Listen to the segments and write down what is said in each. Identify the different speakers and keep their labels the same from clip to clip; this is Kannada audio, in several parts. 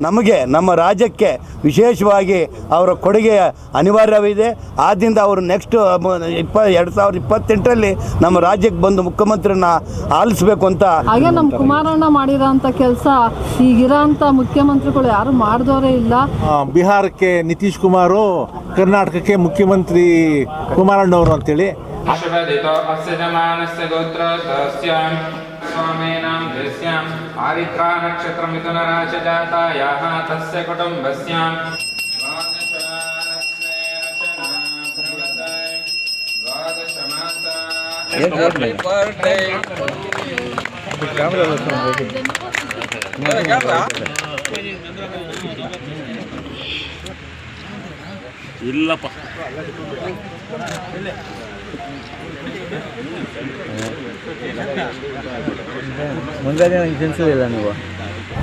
Speaker 1: ನಮಗೆ ನಮ್ಮ ರಾಜ್ಯಕ್ಕೆ ವಿಶೇಷವಾಗಿ ಅವರ ಕೊಡುಗೆ ಅನಿವಾರ್ಯವಿದೆ. ಆದ್ದರಿಂದ ಅವರು ನೆಕ್ಸ್ಟ್ ಇಪ್ಪ ಎರಡು ಸಾವಿರದ ಇಪ್ಪತ್ತೆಂಟರಲ್ಲಿ ನಮ್ಮ ರಾಜ್ಯಕ್ಕೆ ಬಂದು ಮುಖ್ಯಮಂತ್ರಿನ ಆಲಿಸಬೇಕು ಅಂತ
Speaker 2: ಹಾಗೆ ನಮ್ಮ ಕುಮಾರಣ್ಣ ಮಾಡಿರೋಂಥ ಕೆಲಸ ಈಗಿರೋಂಥ ಮುಖ್ಯಮಂತ್ರಿಗಳು ಯಾರು ಮಾಡಿದವರೇ ಇಲ್ಲ.
Speaker 3: ಬಿಹಾರಕ್ಕೆ ನಿತೀಶ್ ಕುಮಾರು ಕರ್ನಾಟಕಕ್ಕೆ ಮುಖ್ಯಮಂತ್ರಿ ಕುಮಾರಣ್ಣವರು ಅಂತೇಳಿ.
Speaker 4: अश्वदितो अस्य जमानस्य गोत्रस्य स्वामीनां देस्याम् आरित्रा नक्षत्रमिथुनराशजातायाः तस्य कुटुम्बस्यां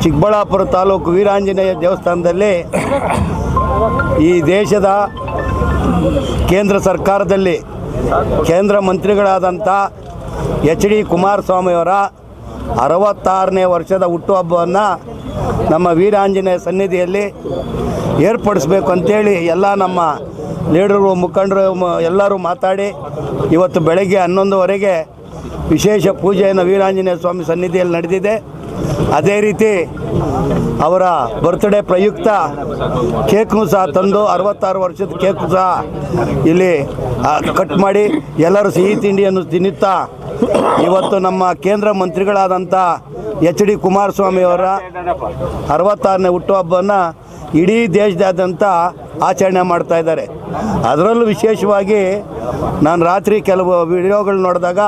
Speaker 1: ಚಿಕ್ಕಬಳ್ಳಾಪುರ ತಾಲೂಕು ವೀರಾಂಜನೇಯ ದೇವಸ್ಥಾನದಲ್ಲಿ ಈ ದೇಶದ ಕೇಂದ್ರ ಸರ್ಕಾರದಲ್ಲಿ ಕೇಂದ್ರ ಮಂತ್ರಿಗಳಾದಂಥ ಎಚ್ ಡಿ ಕುಮಾರಸ್ವಾಮಿಯವರ ಅರವತ್ತಾರನೇ ವರ್ಷದ ಹುಟ್ಟುಹಬ್ಬವನ್ನು ನಮ್ಮ ವೀರಾಂಜನೇಯ ಸನ್ನಿಧಿಯಲ್ಲಿ ಏರ್ಪಡಿಸ್ಬೇಕು ಅಂತೇಳಿ ಎಲ್ಲ ನಮ್ಮ ಲೀಡರು ಮುಖಂಡರು ಎಲ್ಲರೂ ಮಾತಾಡಿ ಇವತ್ತು ಬೆಳಗ್ಗೆ ಹನ್ನೊಂದುವರೆಗೆ ವಿಶೇಷ ಪೂಜೆಯನ್ನು ವೀರಾಂಜನೇಯ ಸ್ವಾಮಿ ಸನ್ನಿಧಿಯಲ್ಲಿ ನಡೆದಿದೆ. ಅದೇ ರೀತಿ ಅವರ ಬರ್ತ್ಡೇ ಪ್ರಯುಕ್ತ ಕೇಕ್ನು ಸಹ ತಂದು ಅರವತ್ತಾರು ವರ್ಷದ ಕೇಕು ಸಹ ಇಲ್ಲಿ ಕಟ್ ಮಾಡಿ ಎಲ್ಲರೂ ಸಿಹಿ ತಿಂಡಿಯನ್ನು ತಿನ್ನುತ್ತಾ ಇವತ್ತು ನಮ್ಮ ಕೇಂದ್ರ ಮಂತ್ರಿಗಳಾದಂಥ ಎಚ್ ಡಿ ಕುಮಾರಸ್ವಾಮಿಯವರ ಅರವತ್ತಾರನೇ ಹುಟ್ಟುಹಬ್ಬವನ್ನು ಇಡೀ ದೇಶದಾದ್ಯಂತ ಆಚರಣೆ ಮಾಡ್ತಾ ಇದ್ದಾರೆ. ಅದರಲ್ಲೂ ವಿಶೇಷವಾಗಿ ನಾನು ರಾತ್ರಿ ಕೆಲವು ವಿಡಿಯೋಗಳು ನೋಡಿದಾಗ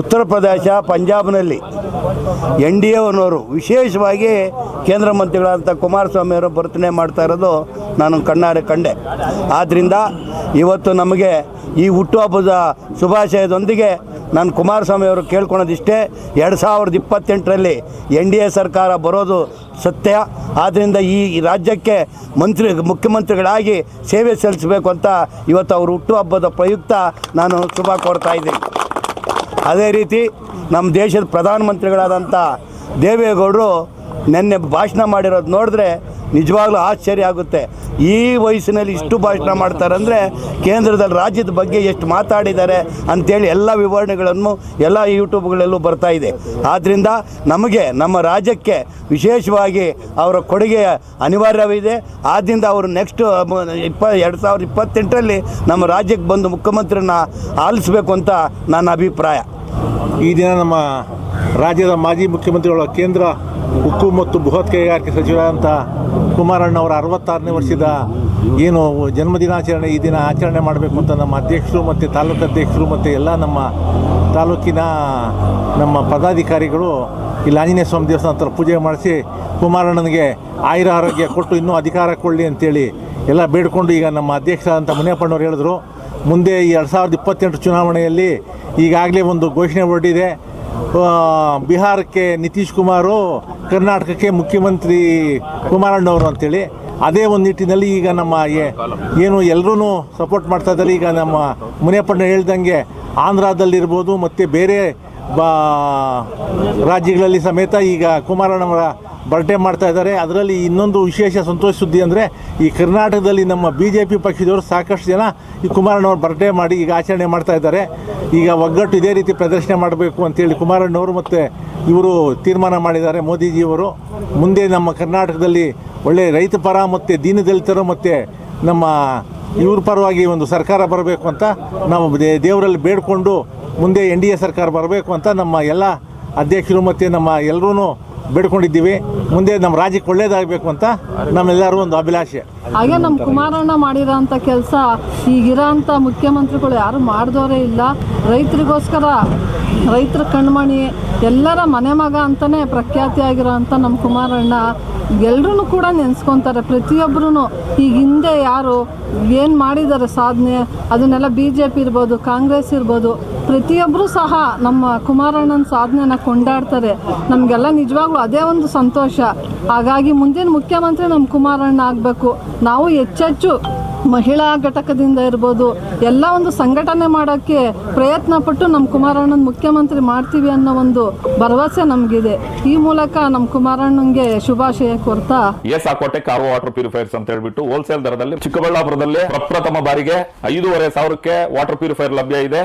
Speaker 1: ಉತ್ತರ ಪ್ರದೇಶ, ಪಂಜಾಬ್ನಲ್ಲಿ ಎನ್ ಡಿ ಎನವರು ವಿಶೇಷವಾಗಿ ಕೇಂದ್ರ ಮಂತ್ರಿಗಳಾದಂಥ ಕುಮಾರಸ್ವಾಮಿ ಅವರು ಬರ್ತನೆ ಮಾಡ್ತಾ ಇರೋದು ನಾನು ಕಣ್ಣಾರೆ ಕಂಡೆ. ಆದ್ದರಿಂದ ಇವತ್ತು ನಮಗೆ ಈ ಹುಟ್ಟುಹಬ್ಬದ ಶುಭಾಶಯದೊಂದಿಗೆ ನಾನು ಕುಮಾರಸ್ವಾಮಿ ಅವರು ಕೇಳ್ಕೊಳೋದಿಷ್ಟೇ ಎರಡು ಸಾವಿರದ ಇಪ್ಪತ್ತೆಂಟರಲ್ಲಿ ಎನ್ ಡಿ ಎ ಸರ್ಕಾರ ಬರೋದು ಸತ್ಯ. ಆದ್ದರಿಂದ ಈ ರಾಜ್ಯಕ್ಕೆ ಮಂತ್ರಿ, ಮುಖ್ಯಮಂತ್ರಿಗಳಾಗಿ ಸೇವೆ ಸಲ್ಲಿಸಬೇಕು ಅಂತ ಇವತ್ತು ಅವರು ಹುಟ್ಟುಹಬ್ಬದ ಪ್ರಯುಕ್ತ ನಾನು ಶುಭ ಕೋರ್ತಾ ಇದ್ದೀನಿ. ಅದೇ ರೀತಿ ನಮ್ಮ ದೇಶದ ಪ್ರಧಾನಮಂತ್ರಿಗಳಾದಂಥ ದೇವೇಗೌಡರು ನಿನ್ನೆ ಭಾಷಣ ಮಾಡಿರೋದು ನೋಡಿದ್ರೆ ನಿಜವಾಗ್ಲೂ ಆಶ್ಚರ್ಯ ಆಗುತ್ತೆ. ಈ ವಯಸ್ಸಿನಲ್ಲಿ ಇಷ್ಟು ಭಾಷಣ ಮಾಡ್ತಾರೆ ಅಂದರೆ ಕೇಂದ್ರದಲ್ಲಿ ರಾಜ್ಯದ ಬಗ್ಗೆ ಎಷ್ಟು ಮಾತಾಡಿದ್ದಾರೆ ಅಂಥೇಳಿ ಎಲ್ಲ ವಿವರಣೆಗಳನ್ನು ಎಲ್ಲ ಯೂಟ್ಯೂಬ್ಗಳಲ್ಲೂ ಬರ್ತಾ ಇದೆ. ಆದ್ದರಿಂದ ನಮಗೆ, ನಮ್ಮ ರಾಜ್ಯಕ್ಕೆ ವಿಶೇಷವಾಗಿ ಅವರ ಕೊಡುಗೆ ಅನಿವಾರ್ಯವಿದೆ. ಆದ್ದರಿಂದ ಅವರು ನೆಕ್ಸ್ಟ್ ಇಪ್ಪ, ಎರಡು ಸಾವಿರದ ಇಪ್ಪತ್ತೆಂಟರಲ್ಲಿ ನಮ್ಮ ರಾಜ್ಯಕ್ಕೆ ಬಂದು ಮುಖ್ಯಮಂತ್ರಿನ ಆಲಿಸಬೇಕು ಅಂತ ನನ್ನ ಅಭಿಪ್ರಾಯ.
Speaker 3: ಈ ದಿನ ನಮ್ಮ ರಾಜ್ಯದ ಮಾಜಿ ಮುಖ್ಯಮಂತ್ರಿಗಳ ಕೇಂದ್ರ ಉಕ್ಕು ಮತ್ತು ಬೃಹತ್ ಕೈಗಾರಿಕೆ ಸಚಿವರಾದಂಥ ಕುಮಾರಣ್ಣವರ ಅರವತ್ತಾರನೇ ವರ್ಷದ ಏನು ಜನ್ಮದಿನಾಚರಣೆ ಈ ದಿನ ಆಚರಣೆ ಮಾಡಬೇಕು ಅಂತ ನಮ್ಮ ಅಧ್ಯಕ್ಷರು ಮತ್ತು ತಾಲೂಕು ಅಧ್ಯಕ್ಷರು ಮತ್ತು ಎಲ್ಲ ನಮ್ಮ ತಾಲೂಕಿನ ನಮ್ಮ ಪದಾಧಿಕಾರಿಗಳು ಇಲ್ಲಿ ಆಂಜನೇಯ ಸ್ವಾಮಿ ದೇವಸ್ಥಾನ ಹತ್ರ ಪೂಜೆ ಮಾಡಿಸಿ ಕುಮಾರಣ್ಣನಿಗೆ ಆಯುರ ಆರೋಗ್ಯ ಕೊಟ್ಟು ಇನ್ನೂ ಅಧಿಕಾರ ಕೊಡಲಿ ಅಂತೇಳಿ ಎಲ್ಲ ಬೇಡಿಕೊಂಡು ಈಗ ನಮ್ಮ ಅಧ್ಯಕ್ಷರಾದಂಥ ಮುನಿಯಪ್ಪಣ್ಣವ್ರು ಹೇಳಿದ್ರು. ಮುಂದೆ ಈ ಎರಡು ಸಾವಿರದ ಇಪ್ಪತ್ತೆಂಟು ಚುನಾವಣೆಯಲ್ಲಿ ಈಗಾಗಲೇ ಒಂದು ಘೋಷಣೆ ಹೊರಟಿದೆ. ಬಿಹಾರಕ್ಕೆ ನಿತೀಶ್ ಕುಮಾರು, ಕರ್ನಾಟಕಕ್ಕೆ ಮುಖ್ಯಮಂತ್ರಿ ಕುಮಾರಣ್ಣವರು ಅಂತೇಳಿ. ಅದೇ ಒಂದು ನಿಟ್ಟಿನಲ್ಲಿ ಈಗ ನಮ್ಮ ಏನು ಎಲ್ಲರೂ ಸಪೋರ್ಟ್ ಮಾಡ್ತಾ ಇದ್ದಾರೆ. ಈಗ ನಮ್ಮ ಮುನಿಯಪ್ಪಣ್ಣ ಹೇಳ್ದಂಗೆ ಆಂಧ್ರದಲ್ಲಿರ್ಬೋದು, ಮತ್ತು ಬೇರೆ ಬಾ ರಾಜ್ಯಗಳಲ್ಲಿ ಸಮೇತ ಈಗ ಕುಮಾರಣ್ಣವರ ಬರ್ಡೇ ಮಾಡ್ತಾ ಇದ್ದಾರೆ. ಅದರಲ್ಲಿ ಇನ್ನೊಂದು ವಿಶೇಷ ಸಂತೋಷ ಸುದ್ದಿ ಅಂದರೆ ಈ ಕರ್ನಾಟಕದಲ್ಲಿ ನಮ್ಮ ಬಿ ಜೆ ಪಿ ಪಕ್ಷದವರು ಸಾಕಷ್ಟು ಜನ ಈ ಕುಮಾರಣ್ಣವ್ರು ಬರ್ಡೇ ಮಾಡಿ ಈಗ ಆಚರಣೆ ಮಾಡ್ತಾ ಇದ್ದಾರೆ. ಈಗ ಒಗ್ಗಟ್ಟು ಇದೇ ರೀತಿ ಪ್ರದರ್ಶನ ಮಾಡಬೇಕು ಅಂತೇಳಿ ಕುಮಾರಣ್ಣವರು ಮತ್ತು ಇವರು ತೀರ್ಮಾನ ಮಾಡಿದ್ದಾರೆ ಮೋದಿಜಿಯವರು. ಮುಂದೆ ನಮ್ಮ ಕರ್ನಾಟಕದಲ್ಲಿ ಒಳ್ಳೆಯ ರೈತ ಪರ ಮತ್ತು ದೀನದಲಿತರು ಮತ್ತು ನಮ್ಮ ಇವ್ರ ಪರವಾಗಿ ಒಂದು ಸರ್ಕಾರ ಬರಬೇಕು ಅಂತ ನಾವು ದೇವರಲ್ಲಿ ಬೇಡಿಕೊಂಡು ಮುಂದೆ ಎನ್ ಡಿ ಎ ಸರ್ಕಾರ ಬರಬೇಕು ಅಂತ ನಮ್ಮ ಎಲ್ಲ ಅಧ್ಯಕ್ಷರು ಮತ್ತು ನಮ್ಮ ಎಲ್ಲರೂ ಬೇಡ್ಕೊಂಡಿದ್ದೀವಿ. ಮುಂದೆ ನಮ್ಮ ರಾಜ್ಯಕ್ಕೆ ಒಳ್ಳೇದಾಗಬೇಕು ಅಂತ ನಮ್ಮೆಲ್ಲರೂ ಒಂದು ಅಭಿಲಾಷೆ.
Speaker 2: ಹಾಗೆ ನಮ್ಮ ಕುಮಾರಣ್ಣ ಮಾಡಿರೋಂಥ ಕೆಲಸ ಈಗಿರೋಂಥ ಮುಖ್ಯಮಂತ್ರಿಗಳು ಯಾರು ಮಾಡಿದವರೇ ಇಲ್ಲ. ರೈತರಿಗೋಸ್ಕರ ರೈತರ ಕಣ್ಮಣಿ, ಎಲ್ಲರ ಮನೆ ಮಗ ಅಂತಲೇ ಪ್ರಖ್ಯಾತಿ ಆಗಿರೋಂಥ ನಮ್ಮ ಕುಮಾರಣ್ಣ ಎಲ್ಲರೂ ಕೂಡ ನೆನೆಸ್ಕೊತಾರೆ. ಪ್ರತಿಯೊಬ್ಬರೂ ಈಗ ಹಿಂದೆ ಯಾರು ಏನು ಮಾಡಿದ್ದಾರೆ ಸಾಧನೆ, ಅದನ್ನೆಲ್ಲ ಬಿ ಜೆ ಪಿ ಇರ್ಬೋದು, ಕಾಂಗ್ರೆಸ್ ಇರ್ಬೋದು ಪ್ರತಿಯೊಬ್ಬರು ಸಹ ನಮ್ಮ ಕುಮಾರಣ್ಣನ ಸಾಧನೆನ ಕೊಂಡಾಡ್ತಾರೆ. ನಮಗೆಲ್ಲ ನಿಜವಾಗ್ಲೂ ಅದೇ ಒಂದು ಸಂತೋಷ. ಹಾಗಾಗಿ ಮುಂದಿನ ಮುಖ್ಯಮಂತ್ರಿ ನಮ್ಮ ಕುಮಾರಣ್ಣ ಆಗಬೇಕು. ನಾವು ಹೆಚ್ಚೆಚ್ಚು ಮಹಿಳಾ ಘಟಕದಿಂದ ಇರ್ಬೋದು, ಎಲ್ಲ ಒಂದು ಸಂಘಟನೆ ಮಾಡೋಕ್ಕೆ ಪ್ರಯತ್ನ ಪಟ್ಟು ನಮ್ಮ ಕುಮಾರಣ್ಣನ ಮುಖ್ಯಮಂತ್ರಿ ಮಾಡ್ತೀವಿ ಅನ್ನೋ ಒಂದು ಭರವಸೆ ನಮಗಿದೆ. ಈ ಮೂಲಕ ನಮ್ಮ ಕುಮಾರಣ್ಣಂಗೆ ಶುಭಾಶಯ ಕೋರ್ತಾ.
Speaker 5: S Aquatech car water purifiers ಅಂತ ಹೇಳ್ಬಿಟ್ಟು ಹೋಲ್ಸೇಲ್ ದರದಲ್ಲಿ ಚಿಕ್ಕಬಳ್ಳಾಪುರದಲ್ಲಿ ಪ್ರಪ್ರಥಮ ಬಾರಿಗೆ ಐದೂವರೆ ಸಾವಿರಕ್ಕೆ ವಾಟರ್ ಪ್ಯೂರಿಫೈರ್ ಲಭ್ಯ ಇದೆ.